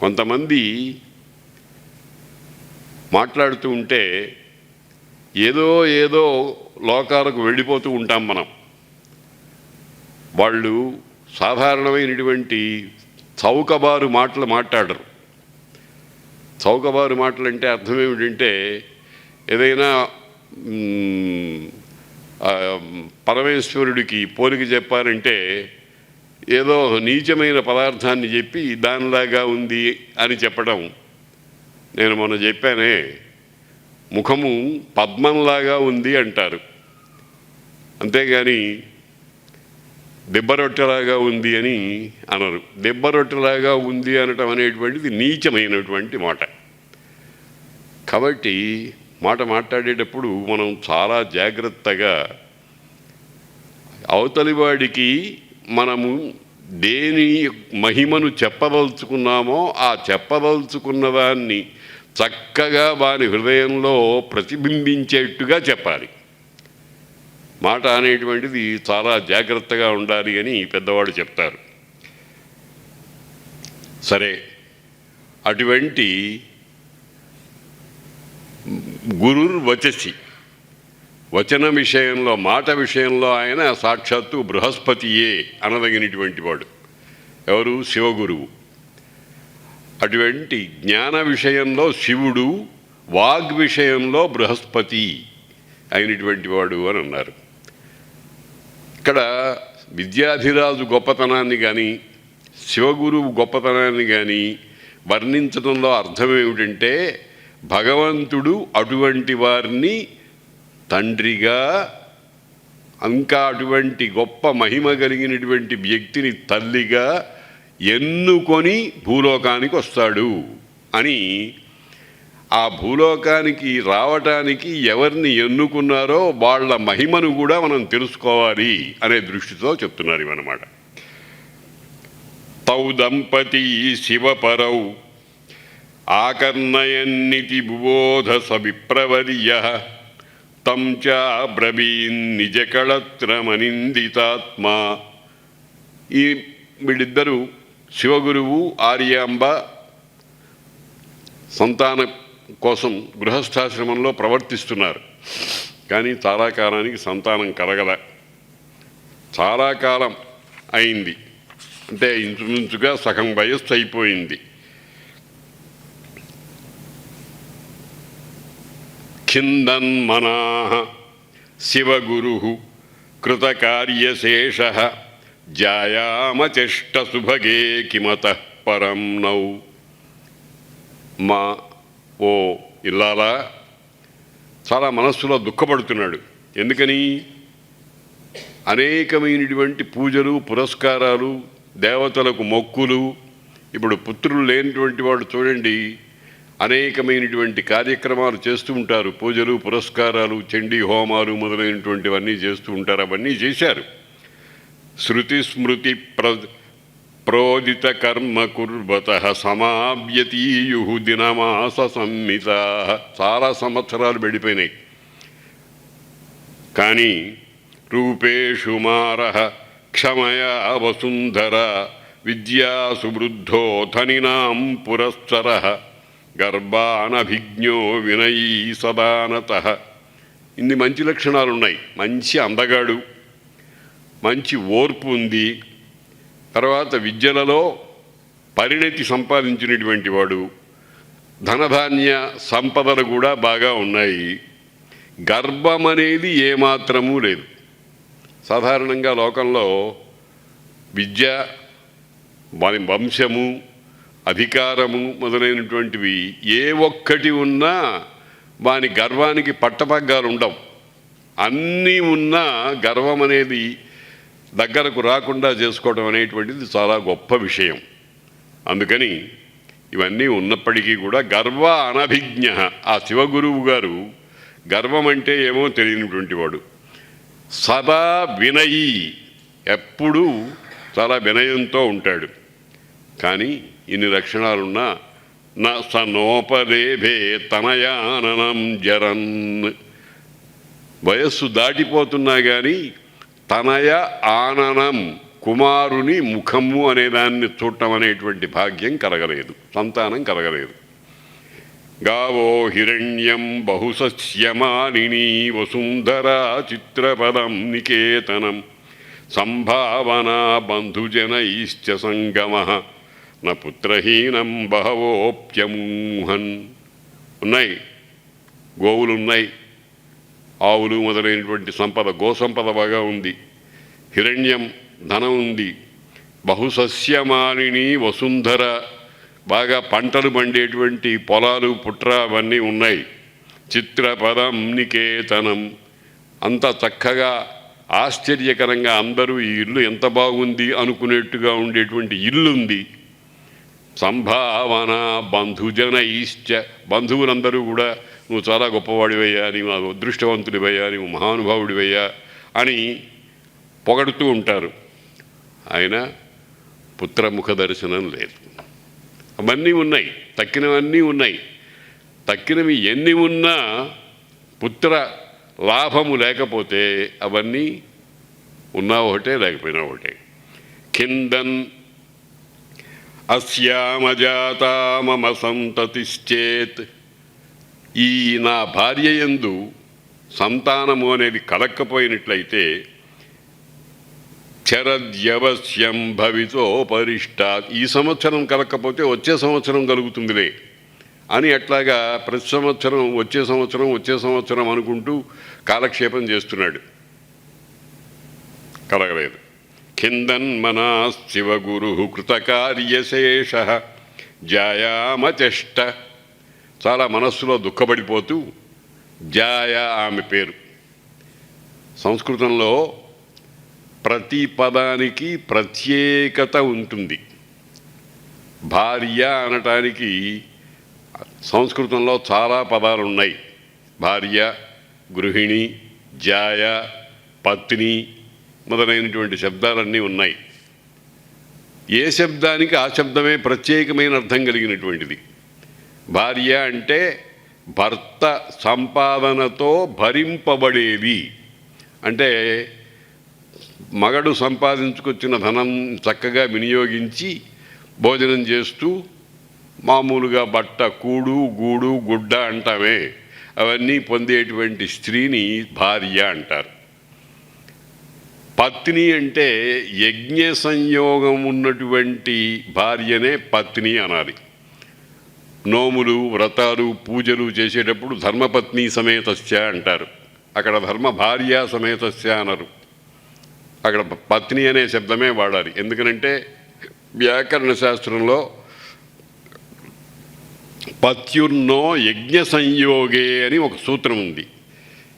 కొంతమంది మాట్లాడుతూ ఉంటే ఏదో ఏదో లోకాలకు వెళ్ళిపోతూ ఉంటాం మనం. వాళ్ళు సాధారణమైనటువంటి చౌకబారు మాటలు మాట్లాడరు. చౌకబారు మాటలు అంటే అర్థం ఏమిటంటే ఏదైనా పరమేశ్వరుడికి పోలిక చెప్పారంటే ఏదో నీచమైన పదార్థాన్ని చెప్పి దానిలాగా ఉంది అని చెప్పడం. నేను మొన్న చెప్పానే ముఖము పద్మంలాగా ఉంది అంటారు. అంతేగాని దెబ్బరొట్టెలాగా ఉంది అని అనరు. దెబ్బరొట్టెలాగా ఉంది అనటం అనేటువంటిది నీచమైనటువంటి మాట. కాబట్టి మాట మాట్లాడేటప్పుడు మనం చాలా జాగ్రత్తగా అవతలి వాడికి మనము దేని మహిమను చెప్పదలుచుకున్నామో ఆ చెప్పదలుచుకున్న దాన్ని చక్కగా వారి హృదయంలో ప్రతిబింబించేట్టుగా చెప్పాలి. మాట అనేటువంటిది చాలా జాగ్రత్తగా ఉండాలి అని పెద్దవాడు చెప్తారు. సరే అటువంటి గురుర్వచసి వచన విషయంలో మాట విషయంలో ఆయన సాక్షాత్తు బృహస్పతియే అనదగినటువంటి వాడు. ఎవరు? శివగురువు. అటువంటి జ్ఞాన విషయంలో శివుడు వాగ్ విషయంలో బృహస్పతి అయినటువంటి వాడు అని అన్నారు. ఇక్కడ విద్యాధిరాజు గొప్పతనాన్ని కానీ శివగురువు గొప్పతనాన్ని కానీ వర్ణించడంలో అర్థం ఏమిటంటే భగవంతుడు అటువంటి వారిని తండ్రిగా ఇంకా అటువంటి గొప్ప మహిమ కలిగినటువంటి వ్యక్తిని తల్లిగా ఎన్నుకొని భూలోకానికి వస్తాడు అని ఆ భూలోకానికి రావటానికి ఎవరిని ఎన్నుకున్నారో వాళ్ళ మహిమను కూడా మనం తెలుసుకోవాలి అనే దృష్టితో చెప్తున్నారు ఇవన్నమాట. తౌ దంపతి శివపరౌ ఆకర్ణయన్నితి బుబోధ సవిప్రవర్య తం చాబ్రవీన్ నిజకళత్రమనిందితాత్మా. ఈ వీళ్ళిద్దరూ శివగురువు ఆర్యాంబ సంతాన కోసం గృహస్థాశ్రమంలో ప్రవర్తిస్తున్నారు. కానీ చాలా కాలానికి సంతానం కలగల. చాలా కాలం అయింది. అంటే ఇంచుమించుగా సగం వయస్సు అయిపోయింది. ఖిందన్మనా శివగురు కృతకార్యశేష జాయామచెష్టసుభగే కిమత పరం నౌ. మా ఓ ఇల్లాలా చాలా మనస్సులో దుఃఖపడుతున్నాడు. ఎందుకని? అనేకమైనటువంటి పూజలు పురస్కారాలు దేవతలకు మొక్కులు ఇప్పుడు పుత్రులు లేనటువంటి వాడు చూడండి అనేకమైనటువంటి కార్యక్రమాలు చేస్తూ ఉంటారు. పూజలు పురస్కారాలు చండీ హోమాలు మొదలైనటువంటివన్నీ చేస్తూ ఉంటారు. అవన్నీ చేశారు. శృతి స్మృతి ప్ర ప్రోదిత కర్మ కుర్వత సమావ్యతీయు దినమాస సంహిత. చాలా సంవత్సరాలు వెళ్ళిపోయినాయి. కానీ రూపేషు మార క్షమయా వసుంధర విద్యాసు ధనినాం పురస్సర గర్భానభిజ్ఞో వినయీ సదానత. ఇన్ని మంచి లక్షణాలు ఉన్నాయి మంచి అందగాడు మంచి ఓర్పు ఉంది. తర్వాత విద్యలలో పరిణతి సంపాదించినటువంటి వాడు ధనధాన్య సంపదలు కూడా బాగా ఉన్నాయి. గర్భం అనేది ఏమాత్రమూ లేదు. సాధారణంగా లోకంలో విద్య వారి వంశము అధికారము మొదలైనటువంటివి ఏ ఒక్కటి ఉన్నా వాని గర్వానికి పట్టపగ్గాలు ఉండవు. అన్నీ ఉన్నా గర్వం అనేది దగ్గరకు రాకుండా చేసుకోవడం అనేటువంటిది చాలా గొప్ప విషయం. అందుకని ఇవన్నీ ఉన్నప్పటికీ కూడా గర్వ అనభిజ్ఞ. ఆ శివగురువు గారు గర్వం అంటే ఏమో తెలియనటువంటి వాడు. సదా వినయి. ఎప్పుడూ చాలా వినయంతో ఉంటాడు. కానీ ఇన్ని లక్షణాలున్నా నా సనోపదేభే తనయాననం జరన్. వయస్సు దాటిపోతున్నా కానీ తనయ ఆననం కుమారుని ముఖము అనే దాన్ని చూడటం అనేటువంటి భాగ్యం కలగలేదు సంతానం కలగలేదు. గావో హిరణ్యం బహుసస్యమాలిని వసుంధర చిత్రపదం నికేతనం. సంభావన బంధుజనైశ్చ సంగమ నా పుత్రహీనం బహవోప్యమూహన్. ఉన్నాయి. గోవులు ఉన్నాయి ఆవులు మొదలైనటువంటి సంపద గోసంపద బాగా ఉంది. హిరణ్యం ధనం ఉంది. బహుసస్యమాలిని వసుంధర. బాగా పంటలు పండేటువంటి పొలాలు పుట్ర అవన్నీ ఉన్నాయి. చిత్రపదం నికేతనం. అంత చక్కగా ఆశ్చర్యకరంగా అందరూ ఈ ఇల్లు ఎంత బాగుంది అనుకునేట్టుగా ఉండేటువంటి ఇల్లుంది. సంభావన బంధుజన ఈశ్చ బంధువులందరూ కూడా నువ్వు చాలా గొప్పవాడివయ్యా నీవు అదృష్టవంతుడివయ్యా నీవు మహానుభావుడివయ్యా అని పొగడుతూ ఉంటారు. ఆయన పుత్రముఖ దర్శనం లేదు. అవన్నీ ఉన్నాయి తక్కినవన్నీ ఉన్నాయి. తక్కినవి ఎన్ని ఉన్నా పుత్ర లాభము లేకపోతే అవన్నీ ఉన్నా ఒకటే లేకపోయినా ఒకటే. కిందన్ అస్యామజాతా మమ సంతతిశ్చేత్. ఈ నా భార్య యందు సంతానము అనేది కలక్కపోయినట్లయితే చరద్యవశ్యం భవితో పరిష్ట ఈ సంవత్సరం కలక్కపోతే వచ్చే సంవత్సరం కలుగుతుందిలే అని అట్లాగా ప్రతి సంవత్సరం వచ్చే సంవత్సరం వచ్చే సంవత్సరం అనుకుంటూ కాలక్షేపం చేస్తున్నాడు. కలగలేదు. కిందన్మనా శివగురు కృతకార్యశేష జాయామతిష్ట. చాలా మనస్సులో దుఃఖపడిపోతూ జాయ ఆమె పేరు. సంస్కృతంలో ప్రతి పదానికి ప్రత్యేకత ఉంటుంది. భార్య అనటానికి సంస్కృతంలో చాలా పదాలు ఉన్నాయి భార్య గృహిణి జాయ పత్ని మొదలైనటువంటి శబ్దాలన్నీ ఉన్నాయి. ఏ శబ్దానికి ఆ శబ్దమే ప్రత్యేకమైన అర్థం కలిగినటువంటిది. భార్య అంటే భర్త సంపాదనతో భరింపబడేది అంటే మగడు సంపాదించుకొచ్చిన ధనం చక్కగా వినియోగించి భోజనం చేస్తూ మామూలుగా బట్ట కూడు గూడు గుడ్డ అంటామే. అవన్నీ పొందేటువంటి స్త్రీని భార్య అంటారు. పత్ని అంటే యజ్ఞ సంయోగం ఉన్నటువంటి భార్యనే పత్ని అనాలి. నోములు వ్రతాలు పూజలు చేసేటప్పుడు ధర్మపత్ని సమేతస్య అంటారు. అక్కడ ధర్మ భార్య సమేతస్య అనరు. అక్కడ పత్ని అనే శబ్దమే వాడాలి. ఎందుకనంటే వ్యాకరణ శాస్త్రంలో పత్యుర్నో యజ్ఞ సంయోగే అని ఒక సూత్రం ఉంది.